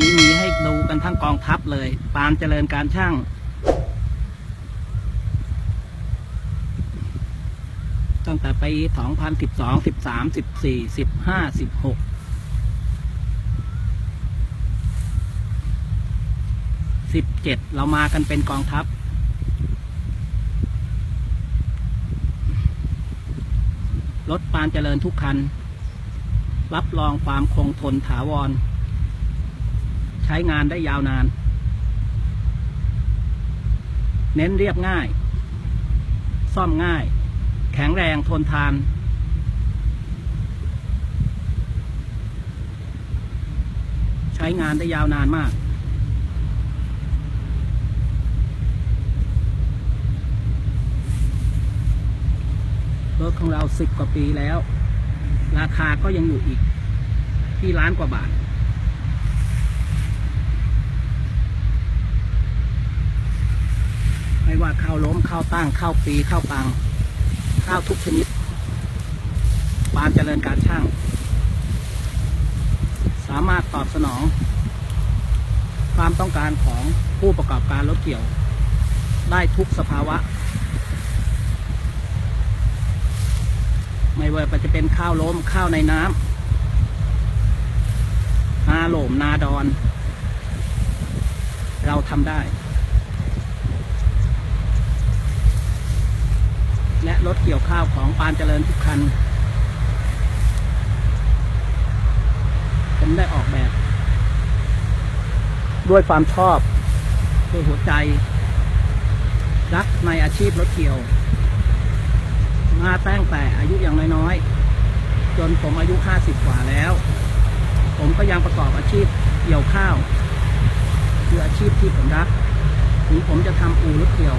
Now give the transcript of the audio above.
นี้มีให้ดูกันทั้งกองทัพเลย ปานเจริญการช่าง ตั้งแต่ปี2012 13 14 15 16 17เรามากันเป็นกองทัพรถปานเจริญทุกคัน รับรองความคงทนถาวร ใช้งานได้ยาวนาน เน้นเรียบง่าย ซ่อมง่าย แข็งแรงทนทาน ใช้งานได้ยาวนานมากรถของเราสิบกว่าปีแล้ว ราคาก็ยังอยู่อีกที่ล้านกว่าบาท ไม่ ว่าข้าวล้มข้าวตั้งข้าวปีข้าวปัง ข้าวทุกชนิดปานเจริญการช่าง สามารถตอบสนอง ความต้องการของผู้ประกอบการรถเกี่ยว ได้ทุกสภาวะ ไม่ว่าจะเป็นข้าวล้มข้าวในน้ำนาโหลมนาดอน เราทำได้ และ รถเกี่ยวข้าวของปานเจริญทุกคัน ผมได้ออกแบบ ด้วยความชอบด้วยหัวใจ รักในอาชีพรถเกี่ยว มาตั้งแต่อายุอย่างน้อยๆ จนผมอายุห้าสิบกว่าแล้ว ผมก็ยังประกอบอาชีพเกี่ยวข้าว คืออาชีพที่ผมรัก ถึงผมจะทำอู่รถเกี่ยว